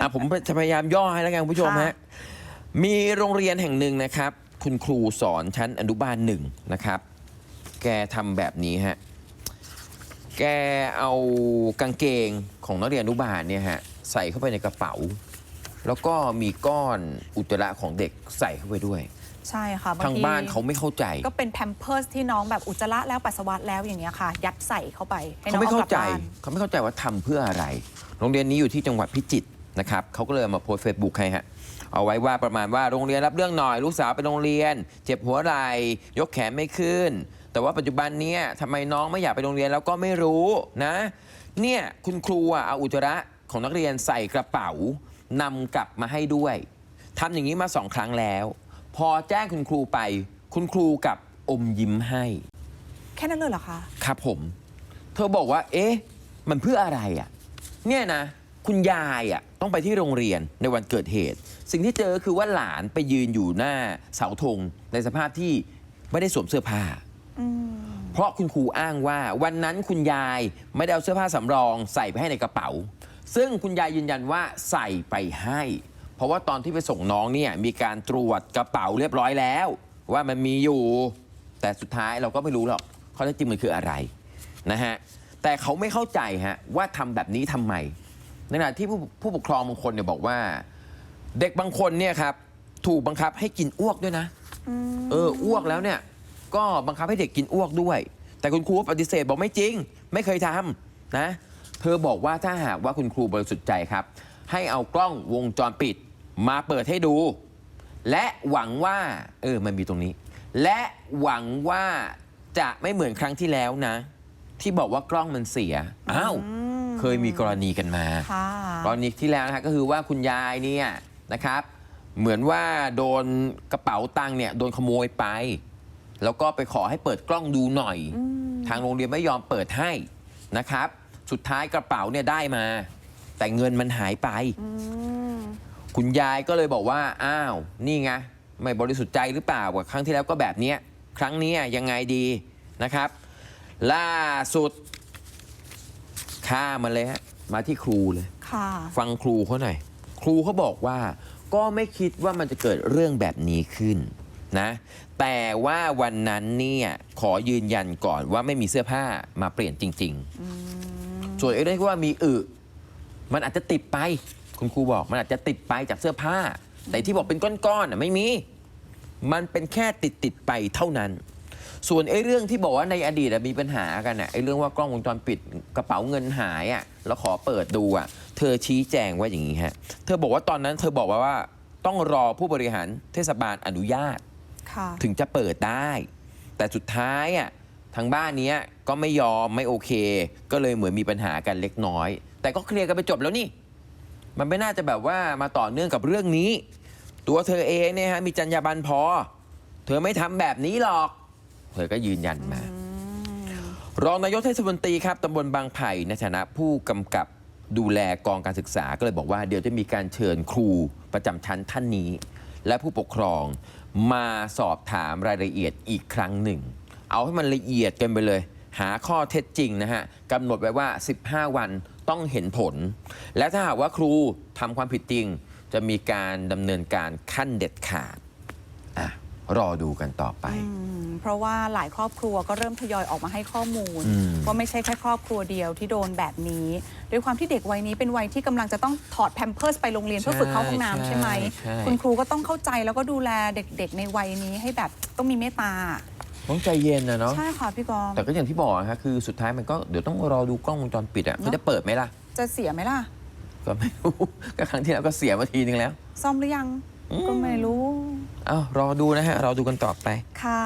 อะผมจะพยายามย่อให้แล้วกันคุณผู้ชมค่ะฮะมีโรงเรียนแห่งหนึ่งนะครับ คุณครูสอนชั้นอนุบาลหนึ่งนะครับ แกทำแบบนี้ฮะ แกเอากางเกงของนักเรียนอนุบาลเนี่ยฮะใส่เข้าไปในกระเป๋า แล้วก็มีก้อนอุจจาระของเด็กใส่เข้าไปด้วย ใช่ค่ะทางทีบ้านเขาไม่เข้าใจ ก็เป็นแพมเพิร์สที่น้องแบบอุจจาระแล้วปัสสาวะแล้วอย่างเงี้ยค่ะ ยัดใส่เข้าไปให้น้เขาองไม่เอาเข้ากลับใจบ้านเขาไม่เข้าใจว่าทำเพื่ออะไร โรงเรียนนี้อยู่ที่จังหวัดพิจิตร นะครับเขาก็เลยเอามาโพสเฟซบุ๊กให้ฮะเอาไว้ว่าประมาณว่าโรงเรียนรับเรื่องหน่อย ลูกสาวไปโรงเรียน เจ็บหัวไหล่ยกแขนไม่ขึ้น แต่ว่าปัจจุบันเนี้ยทำไมน้องไม่อยากไปโรงเรียนแล้วก็ไม่รู้นะ เนี่ยคุณครูอะเอาอุจจาระของนักเรียนใส่กระเป๋านำกลับมาให้ด้วยทำอย่างนี้มาสองครั้งแล้ว พอแจ้งคุณครูไป คุณครูกลับอมยิ้มให้ แค่นั้นเลยเหรอคะ ครับผม เธอบอกว่า เอ๊ะ มันเพื่ออะไรอะ่ะ เนี่ยนะ คุณยายอะต้องไปที่โรงเรียนในวันเกิดเหตุ สิ่งที่เจอคือว่าหลานไปยืนอยู่หน้าเสาธงในสภาพที่ไม่ได้สวมเสื้อผ้าอืมเพราะคุณครูอ้างว่าวันนั้นคุณยายไม่ได้เอาเสื้อผ้าสำรองใส่ไปให้ในกระเป๋า ซึ่งคุณยายยืนยันว่าใส่ไปให้ เพราะว่าตอนที่ไปส่งน้องเนี่ยมีการตรวจกระเป๋าเรียบร้อยแล้ว ว่ามันมีอยู่ แต่สุดท้ายเราก็ไม่รู้หรอกข้อเท็จจริงมันคืออะไรนะฮะแต่เขาไม่เข้าใจฮะว่าทำแบบนี้ทำไม ในขณะที่ผู้ผู้ปกครองบางคนเนี่ยบอกว่า เด็กบางคนเนี่ยครับถูกบังคับให้กินอ้วกด้วยนะอืมเอออ้วกแล้วเนี่ย ก็บังคับให้เด็กกินอ้วกด้วย แต่คุณครูปฏิเสธบอกไม่จริง ไม่เคยทำนะ เธอบอกว่าถ้าหากว่าคุณครูบริสุทธิ์ใจครับ ให้เอากล้องวงจรปิดมาเปิดให้ดู และหวังว่า เออมันมีตรงนี้ และหวังว่าจะไม่เหมือนครั้งที่แล้วนะ ที่บอกว่ากล้องมันเสียอ้าวอืม เคยมีกรณีกันมา ค่ะกรณีที่แล้วนะฮะก็คือว่าคุณยายเนี่ยนะครับ เหมือนว่าโดนกระเป๋าตังค์เนี่ยโดนขโมยไป แล้วก็ไปขอให้เปิดกล้องดูหน่อยอืมทางโรงเรียนไม่ยอมเปิดให้นะครับ สุดท้ายกระเป๋าเนี่ยได้มา แต่เงินมันหายไป อืมคุณยายก็เลยบอกว่า อ้าว นี่ไง ไม่บริสุทธิ์ใจหรือเปล่ากับครั้งที่แล้วก็แบบเนี้ย ครั้งนี้ยังไงดีนะครับ ล่าสุด ฆ่ามันเลยฮะมาที่ครูเลย ค่ะ ฟังครูเขาหน่อย ครูเขาบอกว่า ก็ไม่คิดว่ามันจะเกิดเรื่องแบบนี้ขึ้นนะ แต่ว่าวันนั้นเนี่ยขอยืนยันก่อนว่าไม่มีเสื้อผ้ามาเปลี่ยนจริง ๆ ส่วนไอ้เรื่องที่ว่ามีอึมันอาจจะติดไป คุณครูบอกมันอาจจะติดไปจากเสื้อผ้า แต่ที่บอกเป็นก้อนๆน่ะไม่มี มันเป็นแค่ติดติดๆไปเท่านั้น ส่วนไอ้เรื่องที่บอกว่าในอดีตอะมีปัญหากันอะไอ้เรื่องว่ากล้องวงจรปิดกระเป๋าเงินหายอะแล้วขอเปิดดูอะเธอชี้แจงว่าอย่างนี้ฮะเธอบอกว่าตอนนั้นเธอบอกว่าว่าต้องรอผู้บริหารเทศบาลอนุญาต ค่ะ ถึงจะเปิดได้ แต่สุดท้ายอะทางบ้านเนี้ยก็ไม่ยอมไม่โอเค ก็เลยเหมือนมีปัญหากันเล็กน้อย แต่ก็เคลียร์กันไปจบแล้วนี่ มันไม่น่าจะแบบว่ามาต่อเนื่องกับเรื่องนี้ ตัวเธอเองเนี่ยฮะมีจรรยาบรรณพอ เธอไม่ทำแบบนี้หรอก เธอก็ยืนยันมา รองนายกเทศมนตรีครับตำบลบางไผ่ในฐานะผู้กำกับดูแลกองการศึกษาก็เลยบอกว่าเดี๋ยวจะมีการเชิญครูประจำชั้นท่านนี้ และผู้ปกครองมาสอบถามรายละเอียดอีกครั้งหนึ่ง เอาให้มันละเอียดกันไปเลย หาข้อเท็จจริงนะฮะกำหนดไว้ว่า 15 วันต้องเห็นผล และถ้าหากว่าครูทำความผิดจริง จะมีการดำเนินการขั้นเด็ดขาด รอดูกันต่อไป อืมเพราะว่าหลายครอบครัวก็เริ่มทยอยออกมาให้ข้อมูล อืม ว่าไม่ใช่แค่ครอบครัวเดียวที่โดนแบบนี้ด้วยความที่เด็กวัยนี้เป็นวัยที่กำลังจะต้องถอดแพมเพิร์สไปโรงเรียนเพื่อฝึกเข้าห้องน้ำใช่ไหม ใช่คุณครูก็ต้องเข้าใจแล้วก็ดูแลเด็กๆ ในวัยนี้ให้แบบต้องมีเมตตา ต้องใจเย็นนะเนาะ ใช่ค่ะพี่กอมแต่ก็อย่างที่บอกนะคือสุดท้ายมันก็เดี๋ยวต้องรอดูกล้องวงจรปิดอะเนอะเขาจะเปิดไหมล่ะ จะเสียไหมล่ะ ก็ไม่รู้ ก็ครั้งที่แล้วก็เสียมาทีนึงแล้ว ซ่อมหรือยังอืมก็ไม่รู้ อ้าวรอดูนะฮะรอดูกันต่อไปค่ะ